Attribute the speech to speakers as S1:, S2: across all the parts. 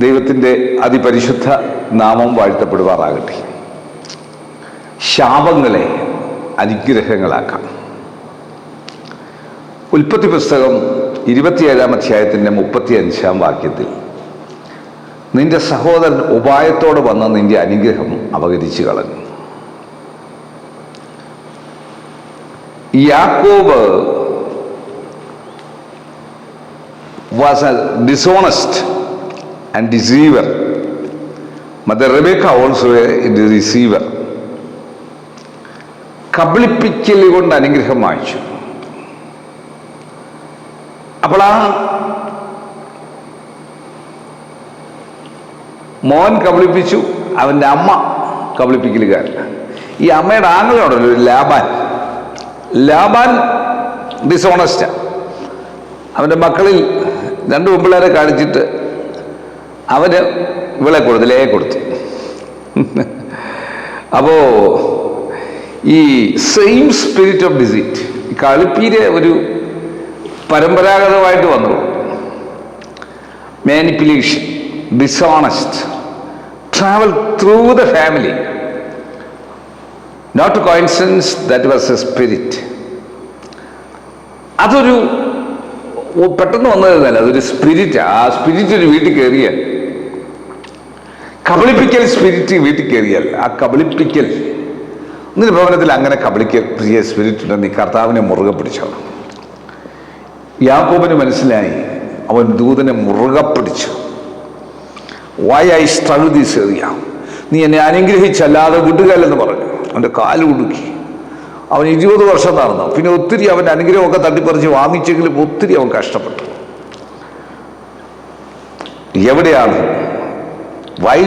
S1: ദൈവത്തിന്റെ അതിപരിശുദ്ധ നാമം വാഴ്ത്തപ്പെടുവാറാകട്ടെ. ശാപങ്ങളെ അനുഗ്രഹങ്ങളാക്കാം. ഉൽപ്പത്തി പുസ്തകം ഇരുപത്തിയേഴാം അധ്യായത്തിന്റെ മുപ്പത്തി അഞ്ചാം വാക്യത്തിൽ നിന്റെ സഹോദരൻ ഉപായത്തോടെ വന്ന നിന്റെ അനുഗ്രഹം അപകരിച്ചു കളഞ്ഞു യാക്കോബ് was a dishonest and deceiver. Mother Rebecca also a deceiver. കബളിപ്പിക്കൽ കൊണ്ട് അനുഗ്രഹം വാങ്ങിച്ചു അപ്പോൾ ആ മോൻ കബളിപ്പിച്ചു അവന്റെ അമ്മ കബളിപ്പിക്കലുകാരല്ല ഈ അമ്മയുടെ ആങ്ങളുണ്ടല്ലോ ഒരു ലാബാൻ ലാബാൻ ഡിസോണസ്റ്റാണ് അവന്റെ മക്കളിൽ രണ്ട് പെമ്പിള്ളേരെ കാണിച്ചിട്ട് അവന് ഇവളെ കൊടുത്തു ലേ കൊടുത്തു. അപ്പോ ഈ സെയിം സ്പിരിറ്റ് ഓഫ് ഡിസീറ്റ് കളിപ്പീര് ഒരു പരമ്പരാഗതമായിട്ട് വന്നു. Manipulation dishonest travel through the family not coincidence that was a spirit അതൊരു പെട്ടെന്ന് വന്നതല്ല അതൊരു സ്പിരിറ്റ് ആ സ്പിരിറ്റ് ഒരു വീട്ടിൽ കയറിയ കബളിപ്പിക്കൽ സ്പിരിറ്റ് വീട്ടിൽ കയറിയാൽ ആ കബളിപ്പിക്കൽ ഒന്നിന് ഭവനത്തിൽ അങ്ങനെ കബളിക്കൽ പ്രിയ സ്പിരിറ്റ് ഉണ്ടെന്ന് ഈ കർത്താവിനെ മുറുകെ പിടിച്ചോ. യാക്കോബിന് മനസ്സിലായി അവൻ ദൂതനെ മുറുകെ പിടിച്ചു. വൈ ഐ സ്ട്രഗിൾ ദീസ് നീ എന്നെ അനുഗ്രഹിച്ചല്ലാതെ വിടുകല്ലെന്ന് പറഞ്ഞു. അവന്റെ കാൽ കുടുക്കി. അവൻ ഇരുപത് വർഷം നടന്നു. പിന്നെ ഒത്തിരി അവന്റെ അനുഗ്രഹമൊക്കെ തട്ടിപ്പറിച്ച് വാങ്ങിച്ചെങ്കിലും ഒത്തിരി അവൻ കഷ്ടപ്പെട്ടു. എവിടെയാണ് why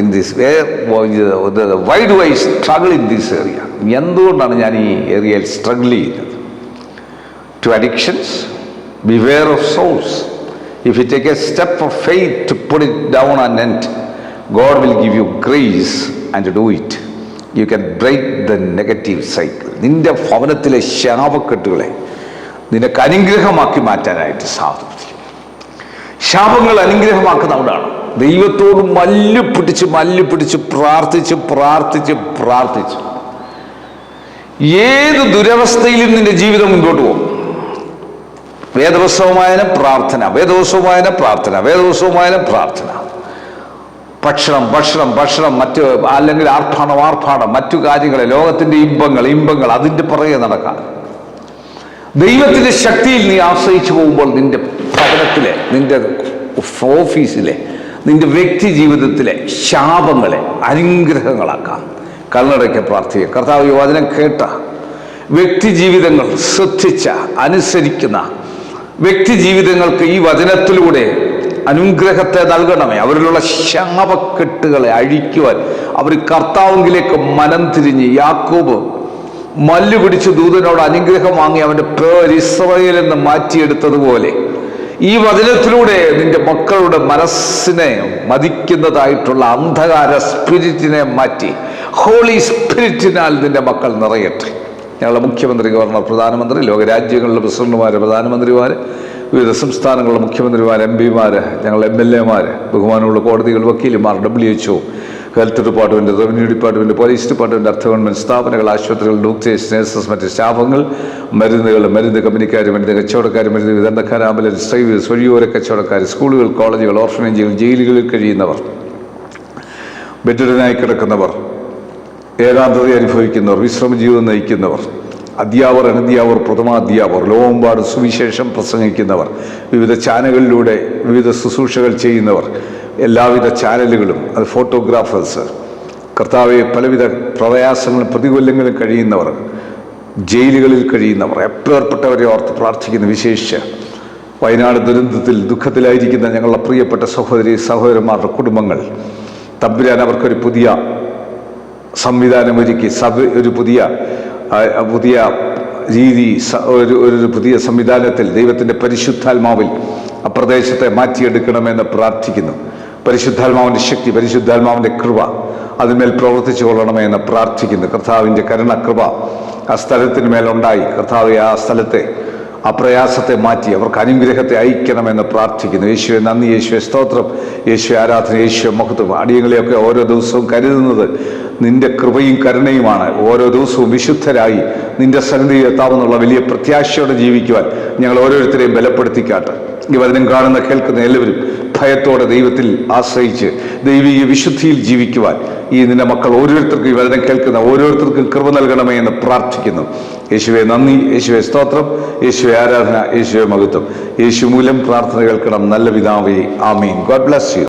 S1: in this? Where why do I struggle in this area എന്തുകൊണ്ടാണ് ഞാൻ ഈ ഏരിയയിൽ സ്ട്രഗിൾ ചെയ്യുന്നത് to addictions, beware of souls. If you take a step of faith to put it down and end, God will give you grace and to do it. You can break the negative cycle. നിന്റെ ഭവനത്തിലെ ശാപക്കെട്ടുകളെ നിനക്ക് അനുഗ്രഹമാക്കി മാറ്റാനായിട്ട് സാധിക്കും ശാപങ്ങൾ അനുഗ്രഹമാക്കുന്നവരാണ് ദൈവത്തോട് മല്ലു പിടിച്ച് മല്ലു പിടിച്ച് പ്രാർത്ഥിച്ച് പ്രാർത്ഥിച്ച് പ്രാർത്ഥിച്ച് ഏത് ദുരവസ്ഥയിലും നിന്റെ ജീവിതം മുൻപോട്ട് പോകും. വേദവസവമായന പ്രാർത്ഥന വേദവസവമായന പ്രാർത്ഥന വേദവസവമായന പ്രാർത്ഥന. ഭക്ഷണം ഭക്ഷണം ഭക്ഷണം മറ്റ് അല്ലെങ്കിൽ ആർഭാടം ആർഭാടം മറ്റു കാര്യങ്ങളെ ലോകത്തിന്റെ ഇമ്പങ്ങൾ ഇമ്പങ്ങൾ അതിന്റെ പുറകെ നടക്കാം ദൈവത്തിന്റെ ശക്തിയിൽ നീ ആശ്രയിച്ചു പോകുമ്പോൾ നിന്റെ ഭവനത്തിലെ നിന്റെ ഓഫീസിലെ നിന്റെ വ്യക്തി ജീവിതത്തിലെ ശാപങ്ങളെ അനുഗ്രഹങ്ങളാക്കാം. കണ്ണടയ്ക്ക് പ്രാർത്ഥിക്കുക. കർത്താവ് യുവചനം വചനം കേട്ട വ്യക്തി ജീവിതങ്ങൾ ശ്രദ്ധിച്ച അനുസരിക്കുന്ന വ്യക്തി ജീവിതങ്ങൾക്ക് ഈ വചനത്തിലൂടെ അനുഗ്രഹത്തെ നൽകണമേ. അവരിലുള്ള ശാപക്കെട്ടുകളെ അഴിക്കുവാൻ അവർ കർത്താവെങ്കിലേക്ക് മനം തിരിഞ്ഞ് യാക്കോബ് മല്ലു പിടിച്ച് ദൂതനോട് അനുഗ്രഹം വാങ്ങി അവന്റെ പേര് ഇസ്രയേൽ എന്ന് മാറ്റിയെടുത്തതുപോലെ. ഈ വചനത്തിലൂടെ നിന്റെ മക്കളുടെ മനസ്സിനെ മതിക്കുന്നതായിട്ടുള്ള അന്ധകാര സ്പിരിറ്റിനെ മാറ്റി. ഹോളി സ്പിരിറ്റിനാൽ നിന്റെ മക്കൾ നിറയട്ടെ. ഞങ്ങളുടെ മുഖ്യമന്ത്രി ഗവർണർ പ്രധാനമന്ത്രി ലോകരാജ്യങ്ങളിലെ പ്രസിഡന്റുമാർ പ്രധാനമന്ത്രിമാർ വിവിധ സംസ്ഥാനങ്ങളിലെ മുഖ്യമന്ത്രിമാർ എം പിമാർ ഞങ്ങൾ എം എൽ എമാർ ബഹുമാനമുള്ള കോടതികൾ വക്കീലുമാർ W H health department revenue department police department അർത്ഥ ഗവൺമെന്റ് സ്ഥാപനങ്ങൾ ആശുപത്രികൾ ഡോക്ടേഴ്സ് നഴ്സസ് മറ്റ് സ്റ്റാഫുകൾ മരുന്നുകൾ മരുന്ന് കമ്പനിക്കാർ മരുന്ന് കച്ചവടക്കാർ മരുന്ന് വിതരണക്കാർ ആംബുലൻസ് ഡ്രൈവേഴ്സ് വഴിയോര കച്ചവടക്കാർ സ്കൂളുകൾ കോളേജുകൾ ഓർഫനേജുകൾ ജയിലുകളിൽ കഴിയുന്നവർ ബെഡിഡനായി കിടക്കുന്നവർ ഏകാന്തത അനുഭവിക്കുന്നവർ വിശ്രമ ജീവിതം നയിക്കുന്നവർ അധ്യാപർ അനധ്യാപർ പ്രഥമാധ്യാപർ ലോകമെമ്പാട് സുവിശേഷം പ്രസംഗിക്കുന്നവർ വിവിധ ചാനലുകളിലൂടെ വിവിധ ശുശ്രൂഷകൾ ചെയ്യുന്നവർ എല്ലാവിധ ചാനലുകളും അത് ഫോട്ടോഗ്രാഫേഴ്സ് കർത്താവെ പലവിധ പ്രയാസങ്ങളും പ്രതികൂല്യങ്ങളും കഴിയുന്നവർ ജയിലുകളിൽ കഴിയുന്നവർ എപ്പേർപ്പെട്ടവരെ ഓർത്ത് പ്രാർത്ഥിക്കുന്ന വിശേഷിച്ച് വയനാട് ദുരന്തത്തിൽ ദുഃഖത്തിലായിരിക്കുന്ന ഞങ്ങളുടെ പ്രിയപ്പെട്ട സഹോദരി സഹോദരന്മാരുടെ കുടുംബങ്ങൾ തമ്പുരാൻ അവർക്കൊരു പുതിയ സംവിധാനമൊരുക്കി സഭ ഒരു പുതിയ പുതിയ രീതി ഒരു ഒരു പുതിയ സംവിധാനത്തിൽ ദൈവത്തിന്റെ പരിശുദ്ധാത്മാവിൽ ആ പ്രദേശത്തെ മാറ്റിയെടുക്കണമെന്ന് പ്രാർത്ഥിക്കുന്നു. പരിശുദ്ധാത്മാവിന്റെ ശക്തി പരിശുദ്ധാത്മാവിന്റെ കൃപ അതിന്മേൽ പ്രവർത്തിച്ചു കൊള്ളണമേ എന്ന് പ്രാർത്ഥിക്കുന്നു. കർത്താവിന്റെ കരുണകൃപ ആ സ്ഥലത്തിന് മേലുണ്ടായി കർത്താവ് ആ സ്ഥലത്തെ ആ പ്രയാസത്തെ മാറ്റി അവർക്ക് അനുഗ്രഹത്തെ അയക്കണമെന്ന് പ്രാർത്ഥിക്കുന്നു. യേശുവെ നന്ദി യേശുവെ സ്തോത്രം. യേശു ആരാധന യേശുവെ മഹത്വം. അടിയങ്ങളെയൊക്കെ ഓരോ ദിവസവും കരുതുന്നത് നിന്റെ കൃപയും കരുണയുമാണ്. ഓരോ ദിവസവും വിശുദ്ധരായി നിന്റെ സന്നിധി എത്താമെന്നുള്ള വലിയ പ്രത്യാശയോടെ ജീവിക്കുവാൻ ഞങ്ങൾ ഓരോരുത്തരെയും ബലപ്പെടുത്തിക്കാട്ടെ. ഈ വചനം കാണുന്ന കേൾക്കുന്ന എല്ലാവരും ഭയത്തോടെ ദൈവത്തിൽ ആശ്രയിച്ച് ദൈവിക വിശുദ്ധിയിൽ ജീവിക്കുവാൻ ഈ നിന്റെ മക്കൾ ഓരോരുത്തർക്കും ഈ വചനം കേൾക്കുന്ന ഓരോരുത്തർക്കും കൃപ നൽകണമേ എന്ന് പ്രാർത്ഥിക്കുന്നു. യേശുവെ നന്ദി. യേശുവെ സ്തോത്രം. യേശുവെ ആരാധന. യേശുവെ മഹത്വം. യേശു മൂലം പ്രാർത്ഥന കേൾക്കണം. നല്ല പിതാവേ. ആമീൻ. God bless you.